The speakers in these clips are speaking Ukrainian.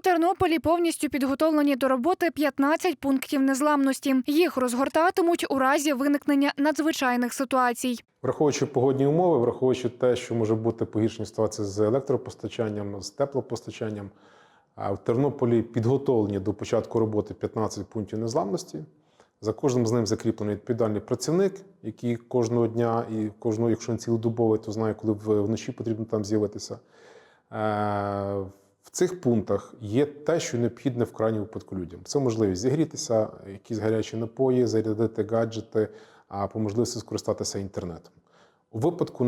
Тернополі повністю підготовлені до роботи 15 пунктів незламності. Їх розгортатимуть у разі виникнення надзвичайних ситуацій. Враховуючи погодні умови, враховуючи те, що може бути погіршення ситуації з електропостачанням, з теплопостачанням, а в Тернополі підготовлені до початку роботи 15 пунктів незламності. За кожним з ним закріплений відповідальний працівник, який кожного дня і кожного, якщо він цілодобовий, то знає, коли вночі потрібно там з'явитися. В цих пунктах є те, що необхідне в крайньому випадку людям. Це можливість зігрітися, якісь гарячі напої, зарядити гаджети, а по можливості скористатися інтернетом. У випадку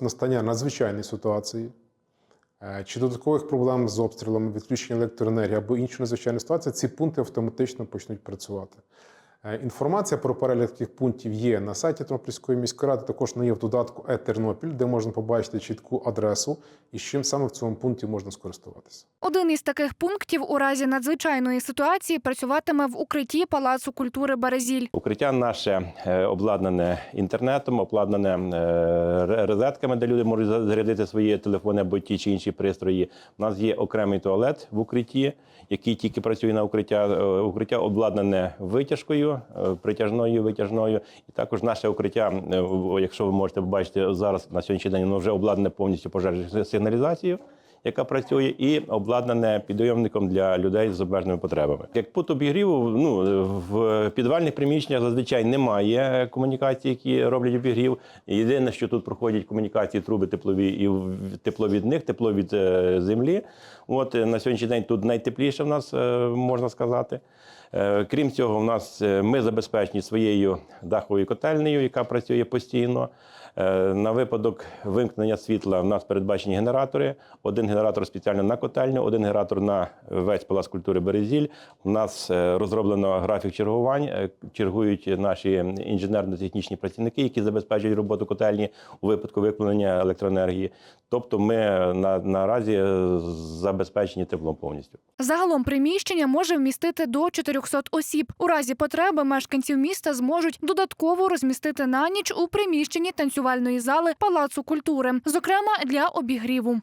настання надзвичайної ситуації е, чи додаткових проблем з обстрілами, відключення електроенергії або іншої надзвичайної ситуації, ці пункти автоматично почнуть працювати. Е, Інформація про перелік таких пунктів є на сайті Тернопільської міської ради. Також вона є в додатку «Е-Тернопіль», де можна побачити чітку адресу і з чим саме в цьому пункті можна скористуватися. Один із таких пунктів у разі надзвичайної ситуації працюватиме в укритті Палацу культури Березіль. Укриття наше е, обладнане інтернетом, обладнане е, розетками, де люди можуть зарядити свої телефони або ті чи інші пристрої. У нас є окремий туалет в укритті, який тільки працює на укриття. Укриття обладнане витяжкою, е, притяжною, витяжною. І також наше укриття, е, якщо ви можете побачити зараз на сьогоднішній день, воно вже обладнане повністю пожежною сигналізацією яка працює, і обладнане підйомником для людей з обмеженими потребами. Як пункт обігріву, ну в підвальних приміщеннях зазвичай немає комунікацій, які роблять обігрів. Єдине, що тут проходять комунікації, труби теплові і тепло від них, тепло від е, землі. От е, на сьогоднішній день тут найтепліше в нас е, можна сказати. Крім цього, в нас ми забезпечені своєю даховою котельнею, яка працює постійно. На випадок вимкнення світла в нас передбачені генератори. Один генератор спеціально на котельню, один генератор на весь палац культури Березіль. У нас е, розроблено графік чергувань. Е, Чергують наші інженерно-технічні працівники, які забезпечують роботу котельні у випадку вимкнення електроенергії. Тобто, ми на, наразі е, забезпечені теплом повністю. Загалом приміщення може вмістити до 400 осіб. У разі потреби мешканців міста зможуть додатково розмістити на ніч у приміщенні танцювальної зали Палацу культури, зокрема для обігріву.